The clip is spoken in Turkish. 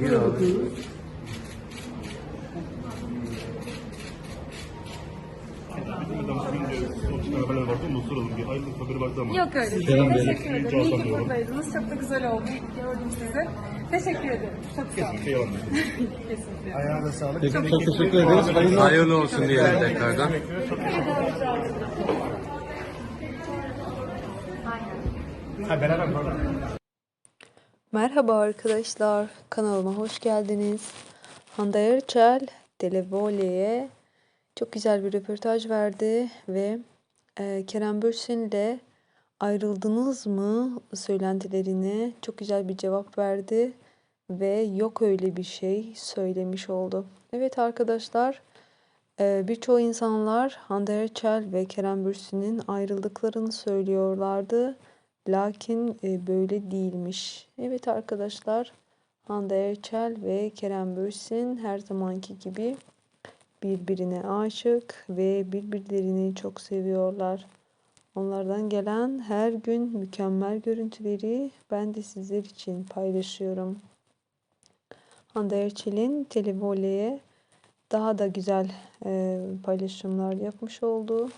Gir abi. Yok öyle bir şey. Teşekkür ederim. İyi ki buradaydınız. Çok da güzel oldu. Gördüm sizi. Teşekkür ederim. Çok sağ olun. Kesinlikle. Ayağına sağlık. Çok teşekkür ederiz. Hayırlı Hayırlı olsun diyelim tekrardan. Ha, beraber pardon. Merhaba arkadaşlar, kanalıma hoş geldiniz. Hande Erçel, Televole'ye çok güzel bir röportaj verdi ve e, Kerem Bürsin'le ayrıldınız mı söylentilerine çok güzel bir cevap verdi ve yok öyle bir şey söylemiş oldu. Evet arkadaşlar, e, birçok insanlar Hande Erçel ve Kerem Bürsin'in ayrıldıklarını söylüyorlardı. Lakin e, böyle değilmiş. Evet arkadaşlar, Hande Erçel ve Kerem Bürsin her zamanki gibi birbirine aşık ve birbirlerini çok seviyorlar. Onlardan gelen her gün mükemmel görüntüleri ben de sizler için paylaşıyorum. Hande Erçel'in Televole'ye daha da güzel e, paylaşımlar yapmış olduğu